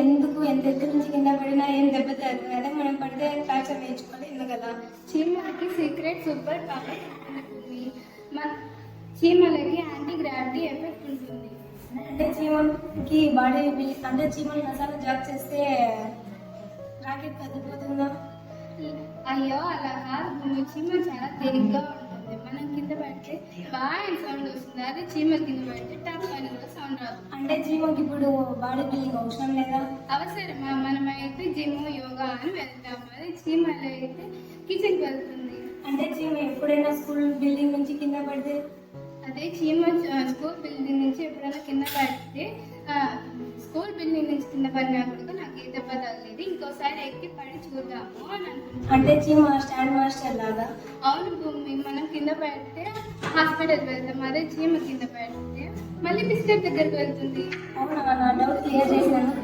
ఎందుకు ఎంత ఎత్తు నుంచి కింద పడినా ఏం దెబ్బ తగ్గదు అదే మనం పడితే ఫ్రాక్చర్ వేయించుకోలేదు కదా చీమలకి సీక్రెట్ సూపర్ పవర్ ఉంటుంది. మన చీమలకి యాంటీ గ్రావిటీ ఎఫెక్ట్ ఉంటుంది. అంటే చీమకి బాడీ అంటే చీమలు మసాలా జాబ్ చేస్తే రాకెట్ కదిలిపోతుందా? అయ్యో అలా కాదు. చీమ చాలా తేలిగ్గా ఉంటుంది. మనం కింద పడితే బాగా సౌండ్ వస్తుంది. అదే చీమ కింద పడితే టప్ అని కూడా అంటే చీమకి ఇప్పుడు బాడీ బిల్డింగ్ అవసరం లేదా? అవసరమా మనమైతే జిమ్ యోగా అని వెళ్తాము అదే చీమలు అయితే కిచెన్కి వెళ్తుంది. అంటే చీమ ఎప్పుడైనా స్కూల్ బిల్డింగ్ నుంచి కింద పడితే? అదే చీమ స్కూల్ బిల్డింగ్ నుంచి ఎప్పుడైనా కింద పడితే స్కూల్ బిల్డింగ్ నుంచి కింద పడినా కూడా నాకు ఏ దెబ్బ తగలేదు. ఇంకోసారి ఎక్కి పడి చూద్దాము అని అంటే చీమ స్టాండ్ మాస్టర్ లాగా? అవును భూమి మనం కింద పడితే హాస్పిటల్ వెళ్తాం. అదే చీమ కింద పడితే మళ్ళీ బిస్కెట్ దగ్గరికి వెళ్తుంది. అవునా నా డౌట్ క్లియర్ చేసినందుకు